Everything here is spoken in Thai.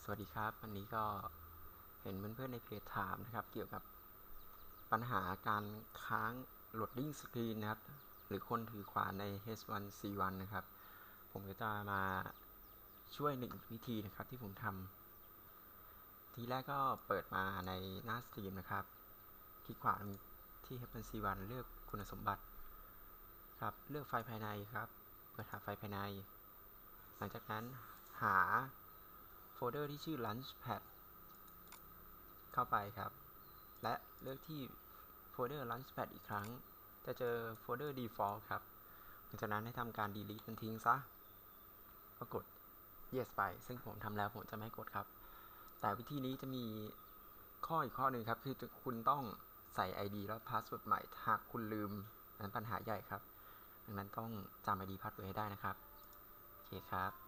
สวัสดีครับ วันนี้ก็เห็นเพื่อนๆในเพจถามนะครับ เกี่ยวกับปัญหาการค้างโหลดดิ้งสกรีนนะครับ หรือคนถือขวานใน H1C1 นะครับ ผมก็จะมาช่วยหนึ่งวิธีนะครับที่ผมทำทีแรกก็เปิดมาในหน้าสตรีมนะครับ คลิกขวาที่ H1C1 เลือกคุณสมบัติครับ เลือกไฟล์ภายในครับ เปิดหาไฟล์ภายใน หลังจากนั้นหา โฟลเดอร์ที่ชื่อ Launchpad เข้าไปครับ และเลือกที่โฟลเดอร์ Launchpad อีกครั้ง จะเจอโฟลเดอร์ default ครับหลังจากนั้นให้ทำการ delete มันทิ้งซะก็กด yes ไป ซึ่งผมทำแล้วผมจะไม่กดครับ แต่วิธีนี้จะมีข้ออีกข้อหนึ่งครับ คือคุณต้องใส่ ID แล้ว password ใหม่ หากคุณลืมนั้นปัญหาใหญ่ครับ ดังนั้นต้องจำ ID password ให้ได้นะครับ โอเคครับ